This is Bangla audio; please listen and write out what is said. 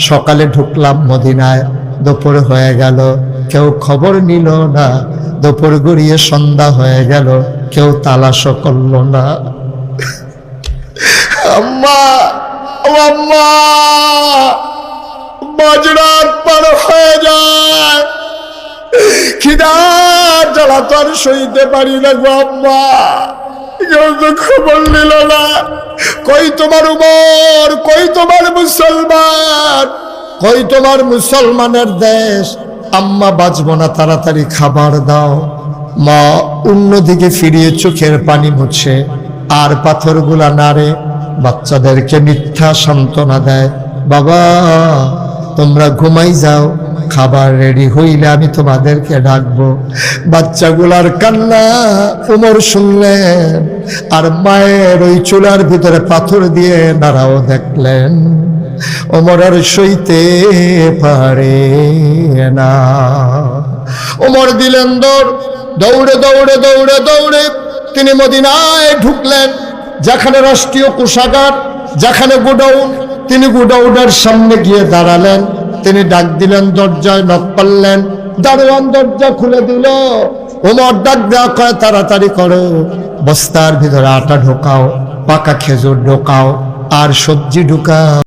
সকালে ঢুকলাম, মদিনায় দুপুর হয়ে গেল। কেউ খবর নিল না, দুপুর গড়িয়ে সন্ধ্যা হয়ে গেল। কেউ তালাশও করল না। আম্মা আম্মা মাঝরাত পার হয়ে যায়। খিদার জ্বালা তো আর সইতে পারি না গো আম্মা। কেউ তো খবর নিল না। কই তোমার উমর, কই তোমার মুসলমান? কই তোমার মুসলমানের দেশ? আম্মা বাঁচব না, তাড়াতাড়ি খাবার দাও। মা, অন্যদিকে ফিরিয়ে চোখের পানি মুছে। আর পাথরগুলা নাড়ে, বাচ্চাদেরকে মিথ্যা সান্ত্বনা দেয়। বাবা, তোমরা ঘুমাই যাও। খাবার রেডি হইলে আমি তোমাদেরকে ডাকবো। বাচ্চাগুলার কান্না, উমর শুনলেন, আর মায়ের ওই চুলার ভিতরে পাথর দিয়ে নাড়াও দেখলেন। ওমর আর সইতে পারে না। ওমর দিলেন দৌড়, দৌড়ে দৌড়ে দৌড়ে দৌড়ে তিনি মদিনায় ঢুকলেন, যেখানে রাষ্ট্রীয় কোষাগার, যেখানে গোডাউন, তিনি গোডাউনের সামনে গিয়ে দাঁড়ালেন। তিনি ডাক দিলেন, দরজায় নক পারলেন দারোয়ান দরজা খুলে দিল। ওমর ডাক দেওয়া কয় তাড়াতাড়ি করো, বস্তার ভিতরে আটা ঢোকাও, পাকা খেজুর ঢোকাও, আর সবজি ঢুকাও।